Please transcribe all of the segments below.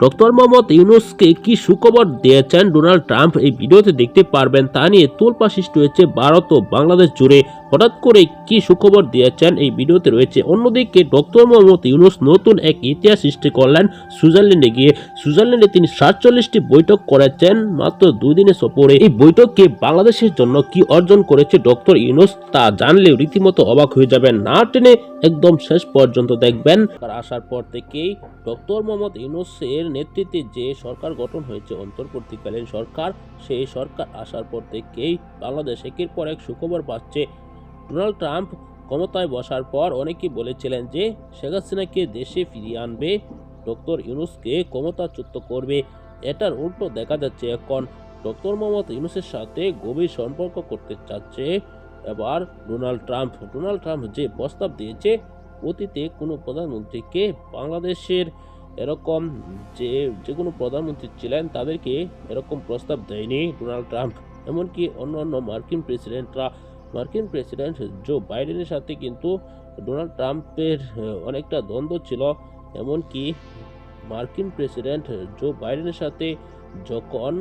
Doctor Mohammad ইউনুসকে কি সুখবর দিয়েছেন ডোনাল্ড ট্রাম্প এই ভিডিওতে দেখতে পারবেন তা নিয়ে তোলপা সৃষ্টি হয়েছে ভারত ও বাংলাদেশ জুড়ে হঠাৎ করে কি সুখবর দিয়েছেন এই ভিডিওতে রয়েছে। অন্যদিকে ডক্টর মোহাম্মদ ইউনুস নতুন এক ইতিহাস সৃষ্টি করলেন সুইজারল্যান্ডে গিয়ে। সুইজারল্যান্ডে তিনি সাতচল্লিশটি বৈঠক করেছেন মাত্র দুই দিনের সফরে। এই বৈঠকে বাংলাদেশের জন্য কি অর্জন করেছে ডক্টর ইউনুস তা জানলেও রীতিমতো অবাক হয়ে যাবেন। না টেনে একদম শেষ পর্যন্ত দেখবেন। আর আসার পর থেকেই ডক্টর মোহাম্মদ ইউনুসের নেতৃত্বে যে সরকার গঠন হয়েছে, অন্তর্বর্তীকালীন সরকার, সেই সরকার আসার পর থেকেই বাংলাদেশ একের পর এক সুখবর পাচ্ছে ডোনাল্ড ট্রাম্প ক্ষমতায় বসার পর অনেকেই বলেছিলেন যে শেখ হাসিনাকে দেশে ফিরিয়ে আনবে, ডক্টর ইউনুসকে ক্ষমতাচ্যুত করবে। এটার উল্টো দেখা যাচ্ছে এখন ডক্টর মোহাম্মদ ইউনুসের সাথে গভীর সম্পর্ক করতে চাচ্ছে। এবার ডোনাল্ড ট্রাম্প ডোনাল্ড ট্রাম্প যে প্রস্তাব দিয়েছে, অতীতে কোনো প্রধানমন্ত্রীকে বাংলাদেশের এরকম যে যে কোনো প্রধানমন্ত্রী ছিলেন, তাদেরকে এরকম প্রস্তাব দেয়নি ডোনাল্ড ট্রাম্প। এমনকি অন্য অন্য মার্কিন প্রেসিডেন্টরা মার্কিন প্রেসিডেন্ট জো বাইডেনের সাথে কিন্তু ডোনাল্ড ট্রাম্পের অনেকটা দ্বন্দ্ব ছিল। এমনকি মার্কিন প্রেসিডেন্ট জো বাইডেনের সাথে যখন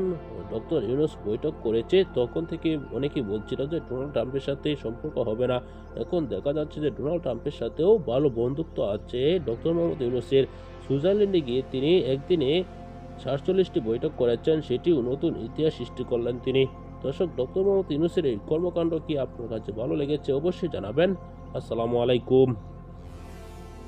ডক্টর ইউনুস বৈঠক করেছে, তখন থেকে অনেকেই বলছিল যে ডোনাল্ড ট্রাম্পের সাথে সম্পর্ক হবে না। এখন দেখা যাচ্ছে যে ডোনাল্ড ট্রাম্পের সাথেও ভালো বন্ধুত্ব আছে ডক্টর মোহাম্মদ ইউনুসের। সুইজারল্যান্ডে গিয়ে তিনি একদিনে সাতচল্লিশটি বৈঠক করেছেন, সেটিও নতুন ইতিহাস সৃষ্টি করলেন তিনি। দর্শক, ডক্টর মোহাম্মদ ইউনুসের এই কর্মকাণ্ড কি আপনার কাছে ভালো লেগেছে অবশ্যই জানাবেন। আসসালামু আলাইকুম।